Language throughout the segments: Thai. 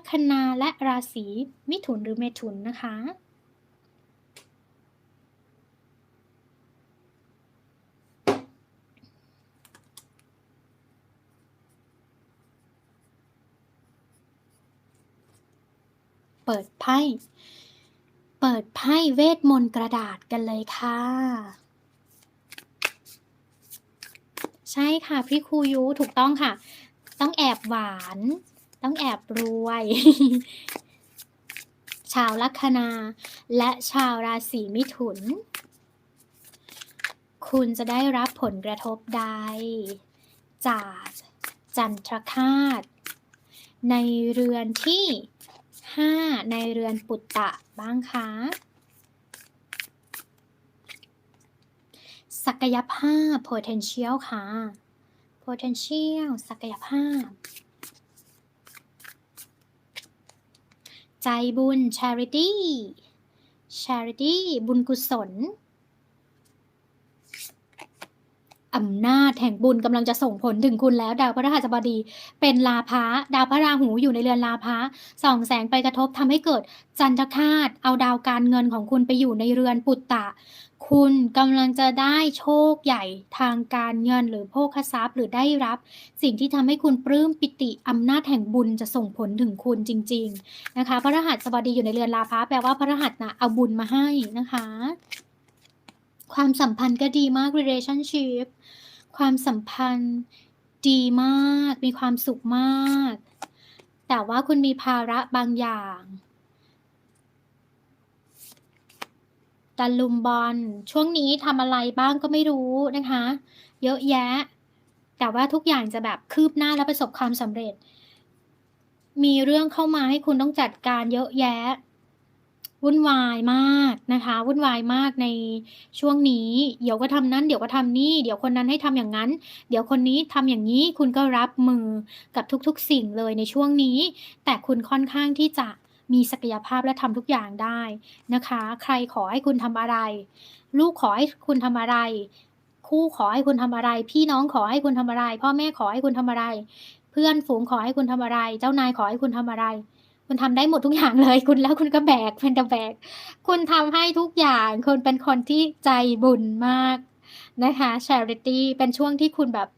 ลัคนาและราศีมิถุนหรือเมถุนนะคะ เปิดไพ่ เปิดไพ่เวทมนต์กระดาษกันเลยค่ะใช่ค่ะ พี่ครูยูถูกต้องค่ะ ต้องแอบหวาน ต้องแอบรวย ชาวลัคนาและชาวราศีมิถุน คุณจะได้รับผลกระทบใด จากจันทรคาตในเรือนที่ 5 ในเรือนปุตตะบ้างคะศักยภาพ potential ค่ะ potential ศักยภาพ ใจบุญ charity charity บุญกุศล อำนาจแห่งบุญกำลังจะส่งผลถึงคุณแล้วดาวพฤหัสบดี เป็นลาภะดาวพระราหูอยู่ในเรือนลาภะส่องแสงไปกระทบทำให้เกิดจันทคาตเอาดาวการเงินของคุณไปอยู่ในเรือนปุตตะ คุณกำลังจะได้โชคใหญ่ทางการเงินหรือโภคทรัพย์หรือได้รับ สิ่งที่ทำให้คุณปลื้มปิติอำนาจแห่งบุญจะส่งผลถึงคุณจริง ๆนะคะ พระรหัสบดีอยู่ในเรือนลาภะแปลว่าพระรหัสนะเอาบุญมาให้นะคะ ความสัมพันธ์ก็ดีมาก relationship ความสัมพันธ์ดีมาก มีความสุขมาก แต่ว่าคุณมีภาระบางอย่างตะลุมบอลช่วงนี้ทำอะไรบ้างก็ไม่รู้นะคะ เยอะแยะ แต่ว่าทุกอย่างจะแบบคืบหน้าและประสบความสำเร็จ มีเรื่องเข้ามาให้คุณต้องจัดการเยอะแยะ วุ่นวายมากนะคะ วุ่นวายมากในช่วงนี้ เดี๋ยวก็ทำนั้น เดี๋ยวก็ทำนี่ เดี๋ยวคนนั้นให้ทำอย่างนั้น เดี๋ยวคนนี้ทำอย่างนี้ คุณก็รับมือกับทุกๆสิ่งเลยในช่วงนี้ แต่คุณค่อนข้างที่จะมีศักยภาพและทำทุกอย่างได้นะคะ ใครขอให้คุณทำอะไร ลูกขอให้คุณทำอะไร คู่ขอให้คุณทำอะไร พี่น้องขอให้คุณทำอะไร พ่อแม่ขอให้คุณทำอะไร เพื่อนฝูงขอให้คุณทำอะไร เจ้านายขอให้คุณทำอะไร คุณทำได้หมดทุกอย่างเลย คุณแล้วคุณก็แบกเป็นตะแบก คุณทำให้ทุกอย่างคุณเป็นคนที่ใจบุญมากนะคะ charity เป็นช่วงที่คุณแบบ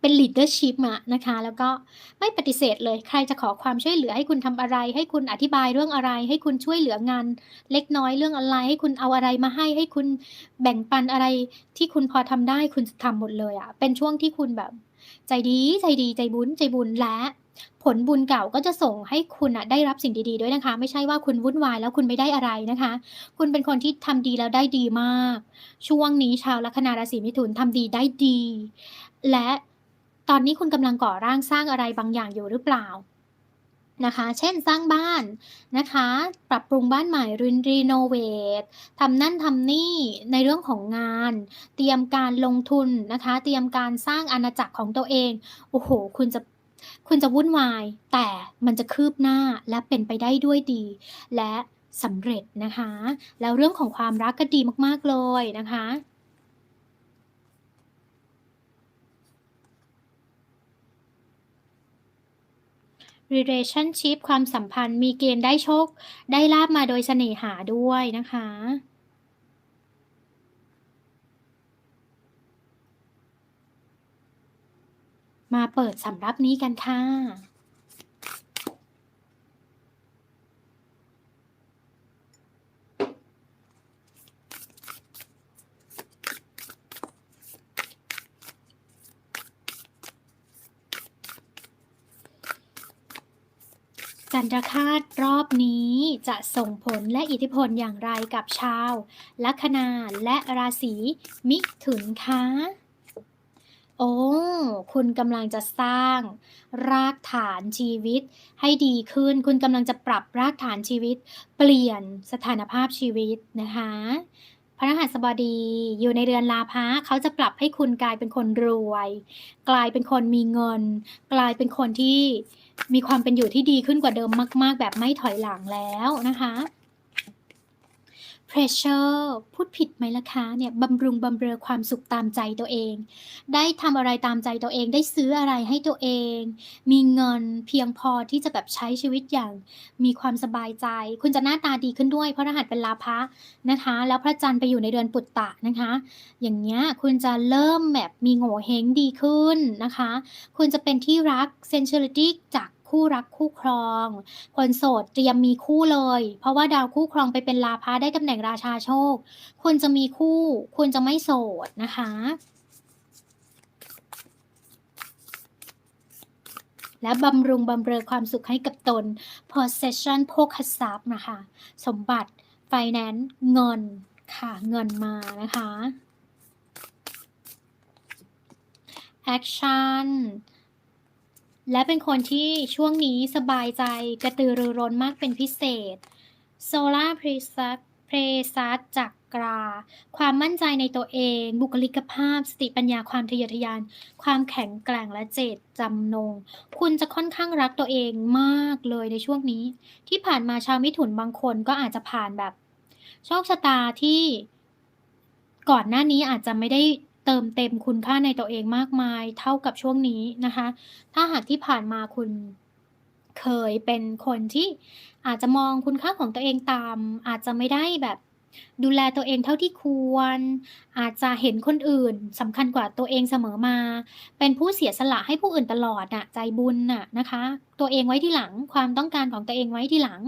เป็น leadership อะนะคะ แล้วก็ไม่ปฏิเสธเลย ใครจะขอความช่วยเหลือให้คุณทำอะไร ให้คุณอธิบายเรื่องอะไร ให้คุณช่วยเหลืองานเล็กน้อยเรื่องอะไร ให้คุณเอาอะไรมาให้ ให้คุณแบ่งปันอะไรที่คุณพอทำได้คุณจะทำหมดเลยอะเป็นช่วงที่คุณแบบ ใจดีใจดีใจบุญใจบุญและ ผลบุญเก่าก็จะส่งให้คุณอะได้รับสิ่งดีๆด้วยนะคะ ไม่ใช่ว่าคุณวุ่นวายแล้วคุณไม่ได้อะไรนะคะ คุณเป็นคนที่ทำดีแล้วได้ดีมาก ช่วงนี้ชาวลัคนาราศีมิถุนทำดีได้ดี และตอนนี้คุณกำลังก่อร่างสร้างอะไรบางอย่างอยู่หรือเปล่านะคะ เช่นสร้างบ้านนะคะ ปรับปรุงบ้านใหม่รีรีโนเวททำนั่นทำนี่ในเรื่องของงาน เตรียมการลงทุนนะคะ เตรียมการสร้างอาณาจักรของตัวเอง โอ้โห คุณจะ คุณจะวุ่นวาย แต่มันจะคืบหน้าและเป็นไปได้ด้วยดี และสำเร็จนะคะ แล้วเรื่องของความรักก็ดีมากๆเลยนะคะ relationship ความสัมพันธ์มีเกณฑ์ได้โชค ได้ลาบมาโดยเสน่หาด้วยนะคะ มาเปิดสำรับนี้กันค่ะ จันทรคาตรอบนี้จะส่งผลและอิทธิพลอย่างไรกับชาว ลัคนาและราศีมิถุนคะ โอ้ คุณกำลังจะสร้าง รากฐานชีวิตให้ดีขึ้น คุณกำลังจะปรับรากฐานชีวิต เปลี่ยนสถานภาพชีวิตนะคะพระรหัสบดีอยู่ในเรือนลาภะเขาจะปรับให้คุณกลายเป็นคนรวย กลายเป็นคนมีเงิน กลายเป็นคนที่มีความเป็นอยู่ที่ดีขึ้นกว่าเดิมมาก ๆ แบบไม่ถอยหลังแล้วนะคะ pressure พูดผิดไหมล่ะคะเนี่ยบำรุงบำเรอความสุขตามใจตัวเอง ได้ทำอะไรตามใจตัวเองได้ซื้ออะไรให้ตัวเอง มีเงินเพียงพอที่จะแบบใช้ชีวิตอย่างมีความสบายใจ คุณจะหน้าตาดีขึ้นด้วยเพราะรหัสเป็นลาภะนะคะ แล้วพระจันทร์ไปอยู่ในเดือนปุตตะนะคะ อย่างเงี้ยคุณจะเริ่มแบบมีโง่เฮงดีขึ้นนะคะ คุณจะเป็นที่รัก sensuality จาก คู่รักคู่ครอง คนโสดเตรียมมีคู่เลย เพราะว่าดาวคู่ครองไปเป็นลาภะได้ตำแหน่งราชาโชค คุณจะมีคู่คุณจะไม่โสดนะคะและบำรุงบำเรอความสุขให้กับตน possession โภคทรัพย์นะคะ สมบัติ finance เงินค่ะเงินมานะคะ action และเป็นคนที่ช่วงนี้สบายใจกระตือรือร้นมากเป็นพิเศษ Solar p r e s a เพรซัสจักกรา ความมั่นใจในตัวเอง บุคลิกภาพ สติปัญญาความทะเยอทะยาน ความแข็งแกร่งและเจตจำนง คุณจะค่อนข้างรักตัวเองมากเลยในช่วงนี้ ที่ผ่านมาชาวมิถุนบางคนก็อาจจะผ่านแบบ โชคชะตาที่ก่อนหน้านี้อาจจะไม่ได้ เติมเต็มคุณค่าในตัวเองมากมายเท่ากับช่วงนี้นะคะ ถ้าหากที่ผ่านมาคุณเคยเป็นคนที่อาจจะมองคุณค่าของตัวเองตาม อาจจะไม่ได้แบบ ดูแลตัวเองเท่าที่ควร อาจจะเห็นคนอื่นสำคัญกว่าตัวเองเสมอมา เป็นผู้เสียสละให้ผู้อื่นตลอดน่ะ ใจบุญน่ะนะคะ ตัวเองไว้ที่หลัง ความต้องการของตัวเองไว้ที่หลัง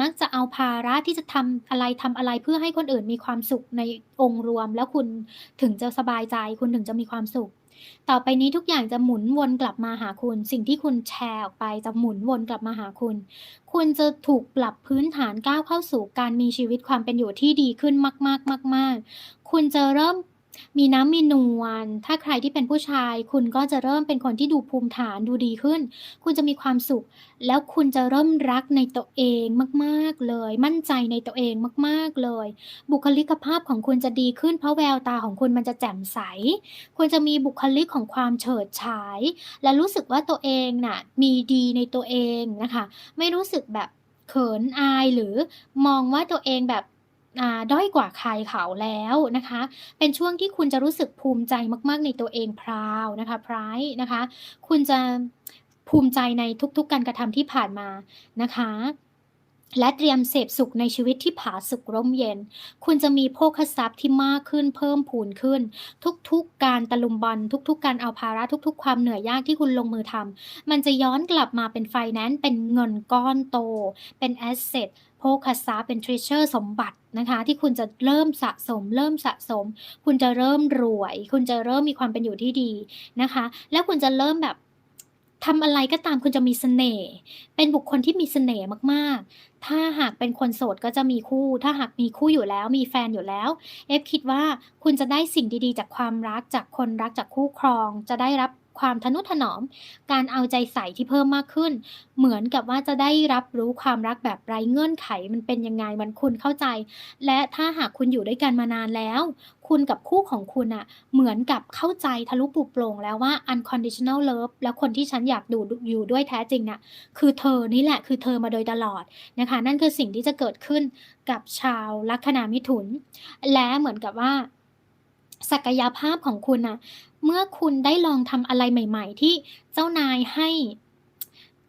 มักจะเอาภาระที่จะทำอะไรทำอะไรเพื่อให้คนอื่นมีความสุขในองค์รวม แล้วคุณถึงจะสบายใจ คุณถึงจะมีความสุข ต่อไปนี้ทุกอย่างจะหมุนวนกลับมาหาคุณ สิ่งที่คุณแชร์ออกไปจะหมุนวนกลับมาหาคุณ คุณจะถูกปรับพื้นฐานก้าวเข้าสู่การมีชีวิตความเป็นอยู่ที่ดีขึ้นมาก ๆ มาก ๆ คุณจะเริ่ม มีน้ำมีนวล ถ้าใครที่เป็นผู้ชาย คุณก็จะเริ่มเป็นคนที่ดูภูมิฐานดูดีขึ้น คุณจะมีความสุข แล้วคุณจะเริ่มรักในตัวเองมากๆเลย มั่นใจในตัวเองมากๆเลย บุคลิกภาพของคุณจะดีขึ้น เพราะแววตาของคุณมันจะแจ่มใส คุณจะมีบุคลิกของความเฉิดฉาย และรู้สึกว่าตัวเองน่ะมีดีในตัวเองนะคะ ไม่รู้สึกแบบเขินอายหรือมองว่าตัวเองแบบ อ่า ด้อยกว่าใครเขาแล้วนะคะ เป็นช่วงที่คุณจะรู้สึกภูมิใจมาก ๆ ในตัวเองพราวนะคะ pride นะคะ คุณจะภูมิใจในทุก ๆ การกระทำที่ผ่านมานะคะ และเตรียมเสพสุขในชีวิตที่ผาสุกร่มเย็น คุณจะมีโภคทรัพย์ที่มากขึ้นเพิ่มพูนขึ้น ทุกๆ การตะลุมบอลทุก ๆ การเอาภาระทุก ๆ ความเหนื่อยยากที่คุณลงมือทำมันจะย้อนกลับมาเป็นไฟแนนซ์เป็นเงินก้อนโต เป็นแอสเซท ภคทรัพย์เป็น treasure สมบัตินะคะ ที่คุณจะเริ่มสะสม เริ่มสะสม คุณจะเริ่มรวย คุณจะเริ่มมีความเป็นอยู่ที่ดีนะคะ แล้วคุณจะเริ่มแบบทำอะไรก็ตามคุณจะมีเสน่ห์ เป็นบุคคลที่มีเสน่ห์มาก ๆ ถ้าหากเป็นคนโสดก็จะมีคู่ ถ้าหากมีคู่อยู่แล้ว มีแฟนอยู่แล้ว เอฟคิดว่าคุณจะได้สิ่งดีๆ จากความรัก จากคนรัก จากคู่ครอง จะได้รับ ความทนุถนอม การเอาใจใส่ที่เพิ่มมากขึ้น เหมือนกับว่าจะได้รับรู้ความรักแบบไร้เงื่อนไขมันเป็นยังไงมันคุณเข้าใจ และถ้าหากคุณอยู่ด้วยกันมานานแล้ว คุณกับคู่ของคุณอะเหมือนกับเข้าใจทะลุปลุกโปร่งแล้วว่า unconditional love แล้วคนที่ฉันอยากดูอยู่ด้วยแท้จริงน่ะคือเธอนี่แหละคือเธอมาโดยตลอดนะคะ นั่นคือสิ่งที่จะเกิดขึ้นกับชาวลัคนามิถุน และเหมือนกับว่า ศักยภาพของคุณนะเมื่อคุณได้ลองทำอะไรใหม่ ๆ ที่เจ้านายให้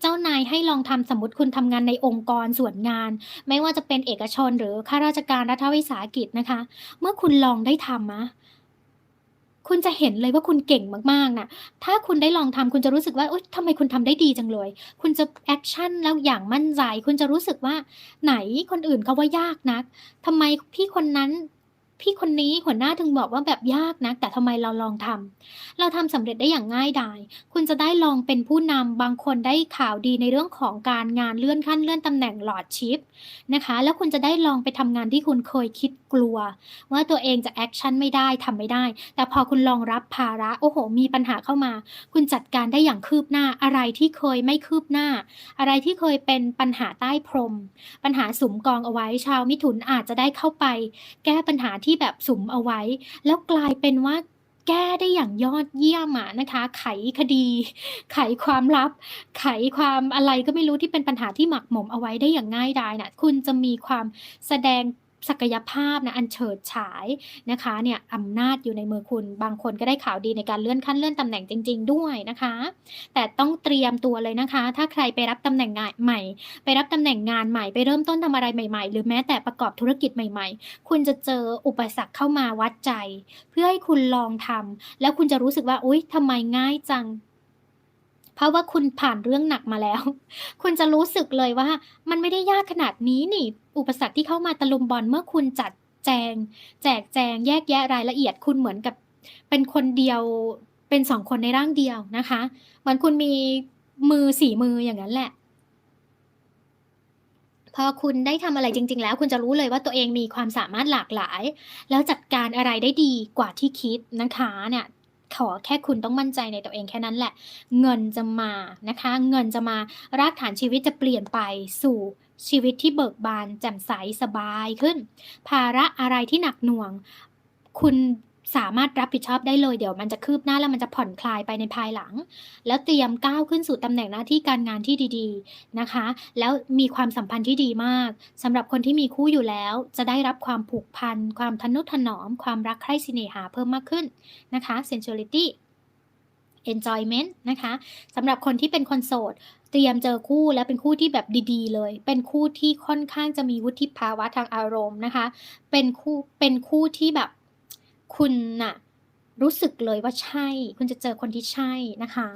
เจ้านายให้ลองทำสมมติคุณทำงานในองค์กรส่วนงาน ไม่ว่าจะเป็นเอกชนหรือข้าราชการรัฐวิสาหกิจนะคะ เมื่อคุณลองได้ทำอะคุณจะเห็นเลยว่าคุณเก่งมากๆนะถ้าคุณได้ลองทำคุณจะรู้สึกว่าอุ๊ยทำไมคุณทำได้ดีจังเลย คุณจะแอคชั่นแล้วอย่างมั่นใจ คุณจะรู้สึกว่าไหนคนอื่นเขาว่ายากนักทำไมพี่คนนั้น พี่คนนี้หัวหน้าถึงบอกว่าแบบยากนะ แต่ทำไมเราลองทำเราทำสำเร็จได้อย่างง่ายดาย คุณจะได้ลองเป็นผู้นำบางคนได้ข่าวดีในเรื่องของการงานเลื่อนขั้นเลื่อนตำแหน่งหลอดชิปนะคะ แล้วคุณจะได้ลองไปทำงานที่คุณเคยคิดกลัว ว่าตัวเองจะแอคชั่นไม่ได้ทำไม่ได้ แต่พอคุณลองรับภาระโอ้โห มีปัญหาเข้ามา คุณจัดการได้อย่างคืบหน้าอะไรที่เคยไม่คืบหน้า อะไรที่เคยเป็นปัญหาใต้พรม ปัญหาสุมกองเอาไว้ชาวมิถุนอาจจะได้เข้าไป แก้ปัญหาที่ที่แบบสุมเอาไว้ แล้วกลายเป็นว่าแก้ได้อย่างยอดเยี่ยมอะนะคะ ไขคดี ไขความลับ ไขความอะไรก็ไม่รู้ที่เป็นปัญหาที่หมักหมมเอาไว้ได้อย่างง่ายดายน่ะ คุณจะมีความแสดง ศักยภาพนะอันเฉิดฉายนะคะเนี่ยอำนาจอยู่ในมือคุณบางคนก็ได้ข่าวดีในการเลื่อนขั้นเลื่อนตำแหน่งจริง ๆ ด้วยนะคะ แต่ต้องเตรียมตัวเลยนะคะ ถ้าใครไปรับตำแหน่งงานใหม่ ไปรับตำแหน่งงานใหม่ไปเริ่มต้นทำอะไรใหม่ ๆ หรือแม้แต่ประกอบธุรกิจใหม่ ๆ คุณจะเจออุปสรรคเข้ามาวัดใจ เพื่อให้คุณลองทำแล้วคุณจะรู้สึกว่าอุ๊ยทำไมง่ายจัง เพราะว่าคุณผ่านเรื่องหนักมาแล้ว คุณจะรู้สึกเลยว่า มันไม่ได้ยากขนาดนี้นี่ อุปสรรคที่เข้ามาตะลุมบอลเมื่อคุณจัดแจง แจกแจง แยกแยะรายละเอียดคุณเหมือนกับ เป็นคนเดียวเป็นสองคนในร่างเดียวนะคะเหมือนคุณมีมือสี่มืออย่างนั้นแหละ พอคุณได้ทำอะไรจริง ๆ แล้ว คุณจะรู้เลยว่าตัวเองมีความสามารถหลากหลาย แล้วจัดการอะไรได้ดีกว่าที่คิดนะคะเนี่ย ขอแค่คุณต้องมั่นใจในตัวเองแค่นั้นแหละ เงินจะมานะคะ เงินจะมารากฐานชีวิตจะเปลี่ยนไปสู่ชีวิตที่เบิกบานแจ่มใสสบายขึ้น ภาระอะไรที่หนักหน่วง คุณ สามารถรับผิดชอบได้เลย เดี๋ยวมันจะคืบหน้าแล้วมันจะผ่อนคลายไปในภายหลัง แล้วเตรียมก้าวขึ้นสู่ตำแหน่งหน้าที่การงานที่ดีๆนะคะ แล้วมีความสัมพันธ์ที่ดีมากสำหรับคนที่มีคู่อยู่แล้ว จะได้รับความผูกพัน ความทนุถนอม ความรักใคร่เสน่หาเพิ่มมากขึ้นนะคะ sensuality enjoyment นะคะสำหรับคนที่เป็นคนโสด เตรียมเจอคู่และเป็นคู่ที่แบบดีๆ เลย เป็นคู่ที่ค่อนข้างจะมีวุฒิภาวะทางอารมณ์นะคะ เป็นคู่เป็นคู่ที่แบบ คุณน่ะรู้สึกเลยว่าใช่ คุณจะเจอคนที่ใช่นะคะ